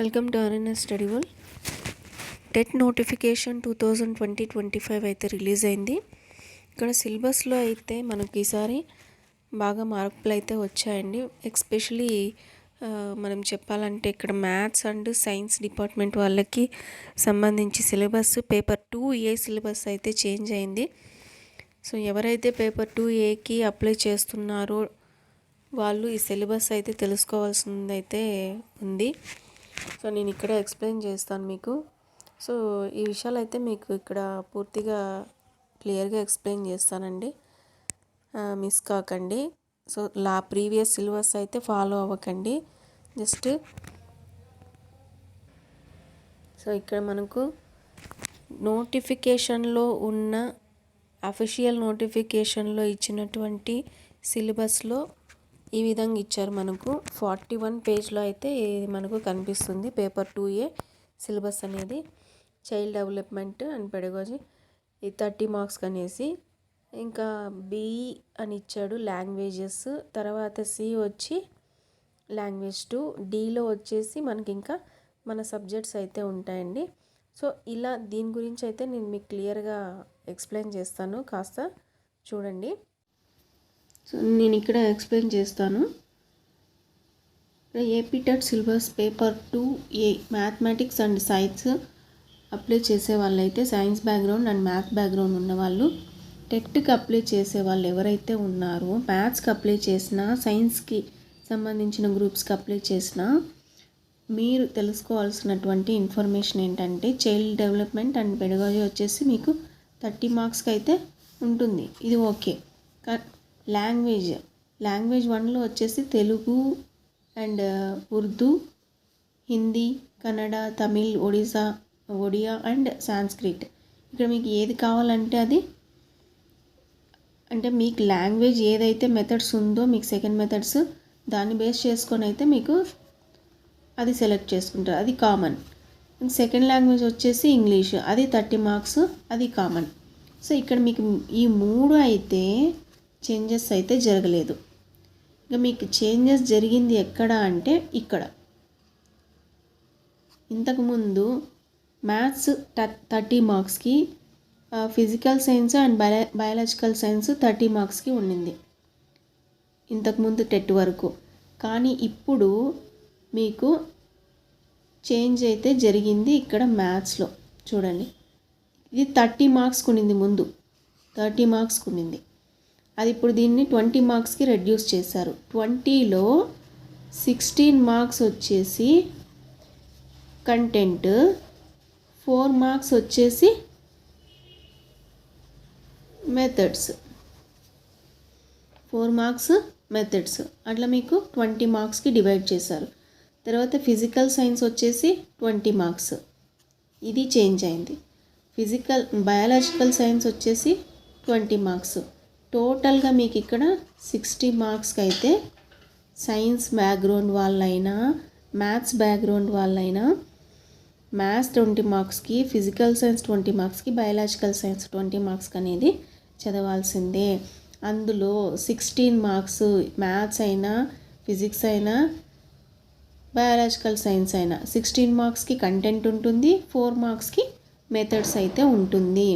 Welcome to RNS study వల్ TET notification two thousand twenty twenty five అయితే release అయింది. ఇక్కడ సిలబస్లో అయితే మనకి ఈసారి బాగా మార్పులు అయితే వచ్చాయండి. ఎక్స్పెషలీ మనం చెప్పాలంటే ఇక్కడ మ్యాథ్స్ అండ్ సైన్స్ డిపార్ట్మెంట్ వాళ్ళకి సంబంధించి syllabus paper two A syllabus అయితే చేంజ్ అయింది. సో ఎవరైతే పేపర్ టూ ఏకి అప్లై చేస్తున్నారో వాళ్ళు ఈ సిలబస్ అయితే తెలుసుకోవాల్సింది అయితే ఉంది. సో నేను ఇక్కడ ఎక్స్ప్లెయిన్ చేస్తాను మీకు. సో ఈ విషయాలు అయితే మీకు ఇక్కడ పూర్తిగా క్లియర్గా ఎక్స్ప్లెయిన్ చేస్తానండి. మిస్ కాకండి. సో లా ప్రీవియస్ సిలబస్ అయితే ఫాలో అవ్వకండి. జస్ట్ సో ఇక్కడ మనకు నోటిఫికేషన్లో ఉన్న అఫీషియల్ నోటిఫికేషన్లో ఇచ్చినటువంటి సిలబస్లో ఈ విధంగా ఇచ్చారు మనకు. ఫార్టీ వన్ పేజ్లో అయితే ఇది మనకు కనిపిస్తుంది. పేపర్ టూ ఏ సిలబస్ అనేది. Child development and pedagogy. ఈ థర్టీ మార్క్స్ అనేసి ఇంకా బి అని ఇచ్చాడు లాంగ్వేజెస్. తర్వాత సి వచ్చి లాంగ్వేజ్ టూ. డీలో వచ్చేసి మనకి ఇంకా మన సబ్జెక్ట్స్ అయితే ఉంటాయండి. సో ఇలా దీని గురించి అయితే నేను మీకు క్లియర్గా ఎక్స్ప్లెయిన్ చేస్తాను. కాస్త చూడండి. సో నేను ఇక్కడ ఎక్స్ప్లెయిన్ చేస్తాను. AP TET syllabus paper two A mathematics and science apply చేసే వాళ్ళైతే science background and math background ఉన్నవాళ్ళు టెట్కి అప్లై చేసే వాళ్ళు ఎవరైతే ఉన్నారో మ్యాథ్స్కి అప్లై చేసినా సైన్స్కి సంబంధించిన గ్రూప్స్కి అప్లై చేసినా మీరు తెలుసుకోవాల్సినటువంటి ఇన్ఫర్మేషన్ ఏంటంటే చైల్డ్ డెవలప్మెంట్ అండ్ పెడగాజీ వచ్చేసి మీకు థర్టీ మార్క్స్కి అయితే ఉంటుంది. ఇది ఓకే లాంగ్వేజ్ లాంగ్వేజ్ వన్లో వచ్చేసి తెలుగు అండ్ ఉర్దూ హిందీ కన్నడ తమిళ్ ఒడిశా ఒడియా అండ్ సాంస్క్రిట్. ఇక్కడ మీకు ఏది కావాలంటే అది. అంటే మీకు లాంగ్వేజ్ ఏదైతే మెథడ్స్ ఉందో మీకు సెకండ్ మెథడ్స్ దాన్ని బేస్ చేసుకొని అయితే మీకు అది సెలెక్ట్ చేసుకుంటారు. అది కామన్ సెకండ్ లాంగ్వేజ్ వచ్చేసి ఇంగ్లీష్. అది థర్టీ మార్క్స్ అది కామన్ సో ఇక్కడ మీకు ఈ మూడు అయితే చేంజెస్ అయితే జరగలేదు. ఇంకా మీకు చేంజెస్ జరిగింది ఎక్కడ అంటే ఇక్కడ. ఇంతకుముందు మ్యాథ్స్ థర్టీ మార్క్స్కి physical science and bio biological science thirty మార్క్స్కి ఉండింది. ఇంతకుముందు టెట్ వరకు. కానీ ఇప్పుడు మీకు చేంజ్ అయితే జరిగింది ఇక్కడ మ్యాథ్స్లో చూడండి. ఇది థర్టీ మార్క్స్ ఉండింది ముందు. థర్టీ మార్క్స్ ఉండింది. అది ఇప్పుడు దీన్ని ట్వంటీ మార్క్స్కి రెడ్యూస్ చేశారు. ట్వంటీలో సిక్స్టీన్ మార్క్స్ వచ్చేసి కంటెంట్ ఫోర్ మార్క్స్ వచ్చేసి మెథడ్స్ ఫోర్ మార్క్స్ మెథడ్స్ అట్లా మీకు ట్వంటీ మార్క్స్కి డివైడ్ చేశారు. తర్వాత ఫిజికల్ సైన్స్ వచ్చేసి ట్వంటీ మార్క్స్. ఇది చేంజ్ అయింది. ఫిజికల్ బయాలజికల్ సైన్స్ వచ్చేసి ట్వంటీ మార్క్స్. టోటల్గా మీకు ఇక్కడ సిక్స్టీ మార్క్స్కి అయితే సైన్స్ బ్యాక్గ్రౌండ్ వాళ్ళైనా మ్యాథ్స్ బ్యాక్గ్రౌండ్ వాళ్ళైనా మ్యాథ్స్ ట్వంటీ మార్క్స్కి ఫిజికల్ సైన్స్ ట్వంటీ మార్క్స్కి బయాలజికల్ సైన్స్ ట్వంటీ మార్క్స్కి అనేది చదవాల్సిందే. అందులో సిక్స్టీన్ మార్క్స్ మ్యాథ్స్ అయినా ఫిజిక్స్ అయినా బయాలజికల్ సైన్స్ అయినా సిక్స్టీన్ మార్క్స్కి కంటెంట్ ఉంటుంది ఫోర్ మార్క్స్కి మెథడ్స్ అయితే ఉంటుంది.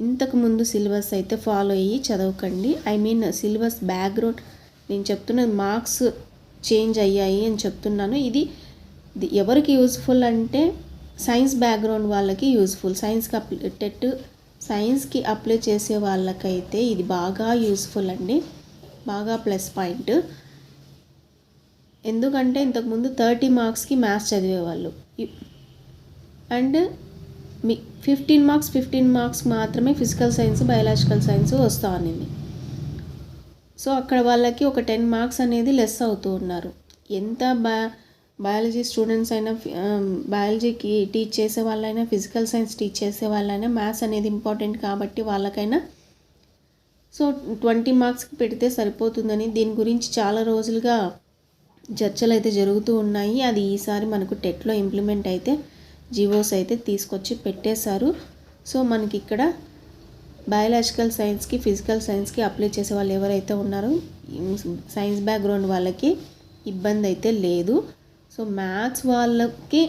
ఇంతకుముందు సిలబస్ అయితే ఫాలో అయ్యి చదవకండి. ఐ మీన్ సిలబస్ బ్యాక్గ్రౌండ్ నేను చెప్తున్నది మార్క్స్ చేంజ్ అయ్యాయి అని చెప్తున్నాను. ఇది ఎవరికి యూస్ఫుల్ అంటే సైన్స్ బ్యాక్గ్రౌండ్ వాళ్ళకి యూస్ఫుల్. సైన్స్కి అప్లై టెట్ సైన్స్కి అప్లై చేసే వాళ్ళకైతే ఇది బాగా యూస్ఫుల్ అండి. బాగా ప్లస్ పాయింట్. ఎందుకంటే ఇంతకుముందు థర్టీ మార్క్స్కి మ్యాథ్స్ చదివేవాళ్ళు. అండ్ మీ ఫిఫ్టీన్ మార్క్స్ ఫిఫ్టీన్ మార్క్స్ మాత్రమే ఫిజికల్ సైన్స్ బయాలజికల్ సైన్స్ వస్తూ ఉన్నింది సో అక్కడ వాళ్ళకి ఒక టెన్ మార్క్స్ అనేది లెస్ అవుతూ ఉన్నారు. ఎంత బా బయాలజీ స్టూడెంట్స్ అయినా బయాలజీకి టీచ్ చేసే వాళ్ళైనా ఫిజికల్ సైన్స్ టీచ్ చేసే వాళ్ళైనా మ్యాథ్స్ అనేది ఇంపార్టెంట్ కాబట్టి వాళ్ళకైనా సో ట్వంటీ మార్క్స్కి పెడితే సరిపోతుందని దీని గురించి చాలా రోజులుగా చర్చలు అయితే జరుగుతూ ఉన్నాయి. అది ఈసారి మనకు టెట్లో ఇంప్లిమెంట్ అయితే జీవోస్ అయితే తీసుకొచ్చి పెట్టేశారు. సో మనకి ఇక్కడ బయాలజికల్ సైన్స్కి ఫిజికల్ సైన్స్కి అప్లై చేసే వాళ్ళు ఎవరైతే ఉన్నారో సైన్స్ బ్యాక్గ్రౌండ్ వాళ్ళకి ఇబ్బంది అయితే లేదు. సో మ్యాథ్స్ వాళ్ళకి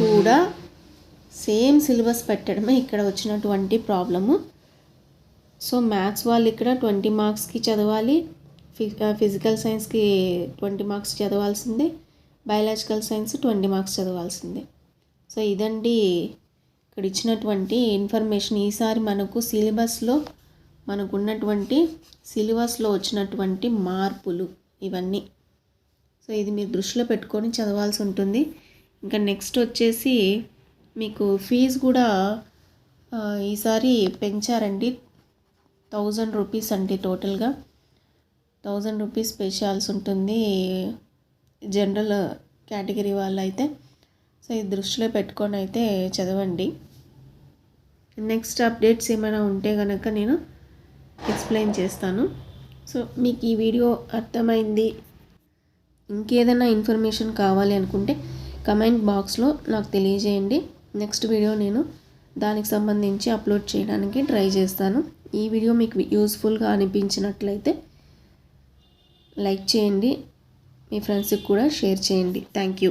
కూడా సేమ్ సిలబస్ పెట్టడమే ఇక్కడ వచ్చినటువంటి ప్రాబ్లము. సో మ్యాథ్స్ వాళ్ళు ఇక్కడ ట్వంటీ మార్క్స్కి చదవాలి ఫిజికల్ సైన్స్కి ట్వంటీ మార్క్స్ చదవాల్సిందే బయాలజికల్ సైన్స్ ట్వంటీ మార్క్స్ చదవాల్సిందే. సో ఇదండి ఇక్కడ ఇచ్చినటువంటి ఇన్ఫర్మేషన్. ఈసారి మనకు సిలబస్లో మనకు ఉన్నటువంటి సిలబస్లో వచ్చినటువంటి మార్పులు ఇవన్నీ. సో ఇది మీరు దృష్టిలో పెట్టుకొని చదవాల్సి ఉంటుంది. ఇంకా నెక్స్ట్ వచ్చేసి మీకు ఫీజు కూడా ఈసారి పెంచారండి. థౌజండ్ రూపీస్ అండి టోటల్గా. థౌజండ్ రూపీస్ పే చేయాల్సి ఉంటుంది జనరల్ కేటగిరీ వాళ్ళు అయితే సో ఇది దృష్టిలో పెట్టుకొని అయితే చదవండి. నెక్స్ట్ అప్డేట్స్ ఏమైనా ఉంటే కనుక నేను ఎక్స్ప్లెయిన్ చేస్తాను. సో మీకు ఈ వీడియో అర్థమైంది. ఇంకేదైనా ఇన్ఫర్మేషన్ కావాలి అనుకుంటే కమెంట్ బాక్స్లో నాకు తెలియజేయండి. నెక్స్ట్ వీడియో నేను దానికి సంబంధించి అప్లోడ్ చేయడానికి ట్రై చేస్తాను. ఈ వీడియో మీకు యూస్ఫుల్గా అనిపించినట్లయితే లైక్ చేయండి. మీ ఫ్రెండ్స్కి కూడా షేర్ చేయండి. Thank you